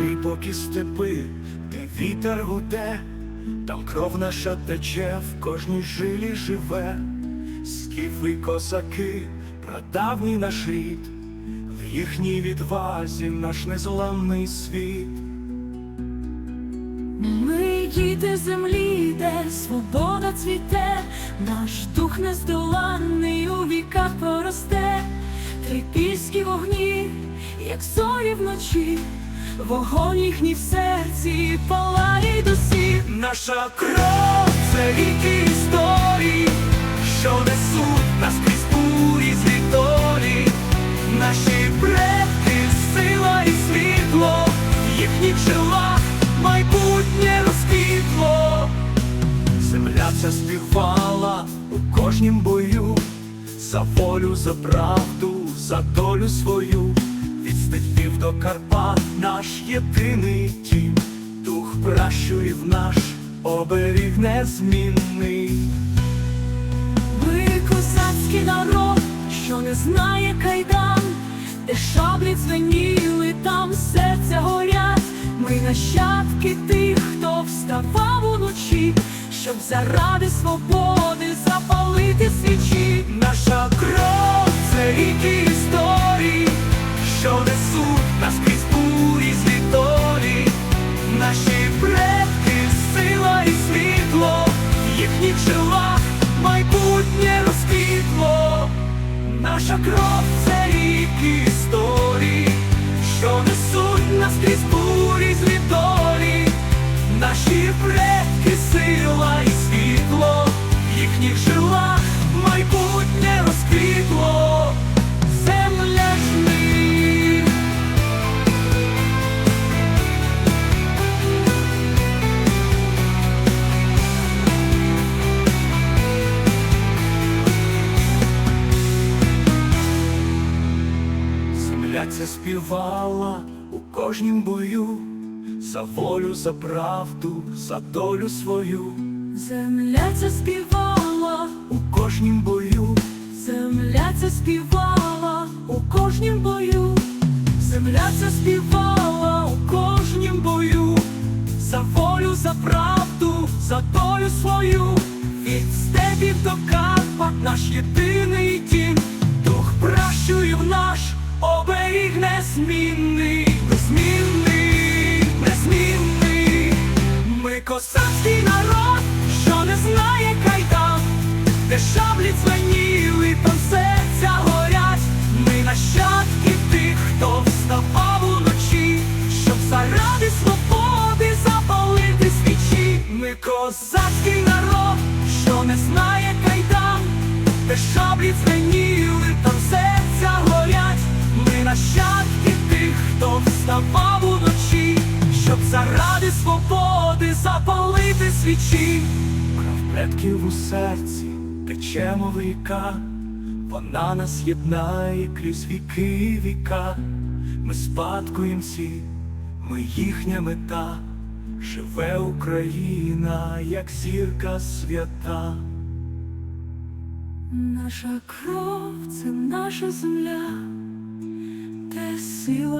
глибокі степи, де вітер гуде, там кров наша тече, в кожній жилі живе, скіфи козаки, прадавній наш рід, в їхній відвазі наш незламний світ. Ми діти землі, де свобода цвіте, наш дух нездоланний у віках поросте, трипільські вогні, як зорі вночі, вогонь їхній в серці палає досі. Наша кров це ріки історії, що несуть нас крізь бурі злі долі. Наші предки, сила і світло, в їхніх майбутнє розквітло. Земля ця співала у кожнім бою, за волю, за правду, за долю свою, від степів до Карпат наш єдиний тім, дух пращурів наш оберіг незмінний. Ми козацький народ, що не знає кайдан, де шаблі дзвеніли, там серця горять. Ми нащадки тих, хто вставав уночі, щоб заради свободи запалити свічі. Наша кров це ріки історії, що несуть нас крізь бурі долі. Наші предки, сила і світло, їхніх жилах майбутнє розквітло. Наша кров це ріки історії, що несуть нас крізь бурі долі. Наші предки, сила і світло, їхніх жилах Земля ця співала у кожнім бою, за волю, за правду, за долю свою, Земля ця співала, у кожнім бою, земля співала у кожнім бою, земля співала у кожнім бою, за волю, за правду, за долю свою, від степів до Карпат наш єдиний незмінний, незмінний, незмінний. Ми козацький народ, що не знає кайдан, де шаблі дзвеніли, там серця горять. Ми нащадки тих, хто вставав уночі, щоб заради свободи запалити свічі. Ми козацький народ, що не знає кайдан, де шаблі дзвеніли, свічі. Кров предків у серці течемо в віка, вона нас єднає крізь віки віка. Ми спадкуємці, ми їхня мета, живе Україна, як зірка свята. наша кров це наша земля, де сила.